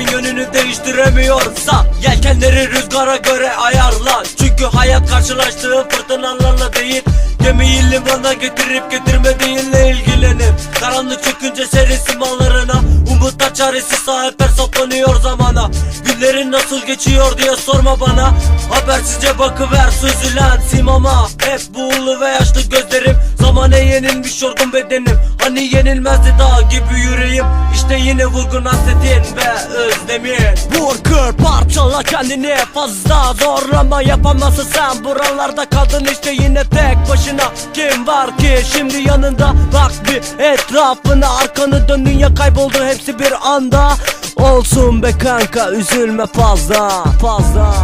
yönünü değiştiremiyorsa Yelkenleri rüzgara göre ayarla Çünkü hayat karşılaştığı fırtınalarla değil Gemiyi limana getirip getirmediğinle ilgilenir Karanlık çökünce seri simalarına Umutlar çaresiz saatler saplanıyor zamana. Günlerin nasıl geçiyor diye sorma bana. Habersizce bakıver süzülen simama. Hep buğulu ve yaşlı gözlerim Zamana yenilmiş yorgun bedenim. Hani yenilmezdi dağ gibi yüreğim. İşte yine vurgun hasretin ve özlemin. Vur kır parçala kendini. Fazla zorlama yapamazsın sen. Buralarda kaldın işte yine tek başına. Kim var ki şimdi yanında? Bak bir etrafına. Arkanı dön dünya kayboldu hepsi bir anda. Olsun be kanka üzülme fazla Fazla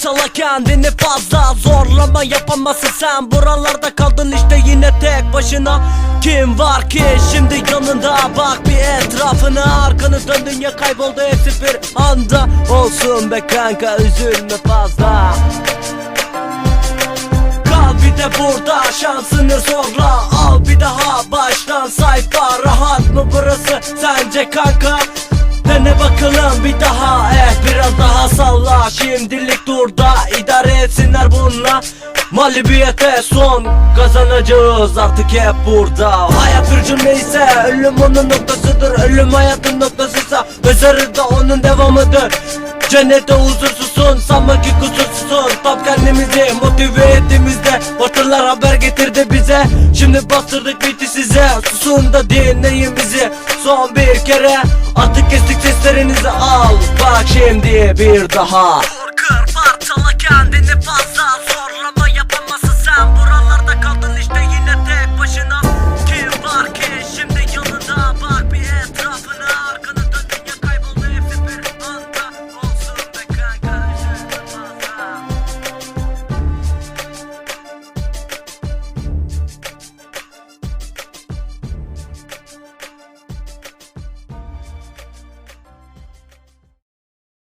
parçala kendini fazla Zorlama yapamazsın sen. Buralarda kaldın işte yine tek başına. Kim var ki şimdi yanında? Bak bir etrafına. Arkanı dön dünya kayboldu hepsi bir anda. Olsun be kanka üzülme fazla. Kal bir de burada şansını zorla. Al bir daha baştan. Sayfa Rahat mı burası sence kanka Dene bakalım bir daha eh biraz daha salla. Şimdilik dur da idare etsinler bununla. Mağlubiyete son kazanacağız artık hep burada. Hayat bir cümleyse ölüm onun noktasıdır. Ölüm hayatın noktasıysa mezarı da onun devamıdır. Cennette huzursuzsun sanma ki kusursuzsun. Tam kendimizi motive ettiğimizde Batırlar haber getirdi bize. Şimdi bastırdık bitti size. Susun da dinleyin bizi. Son bir kere Artık kestik seslerinizi. Al Bak şimdi bir daha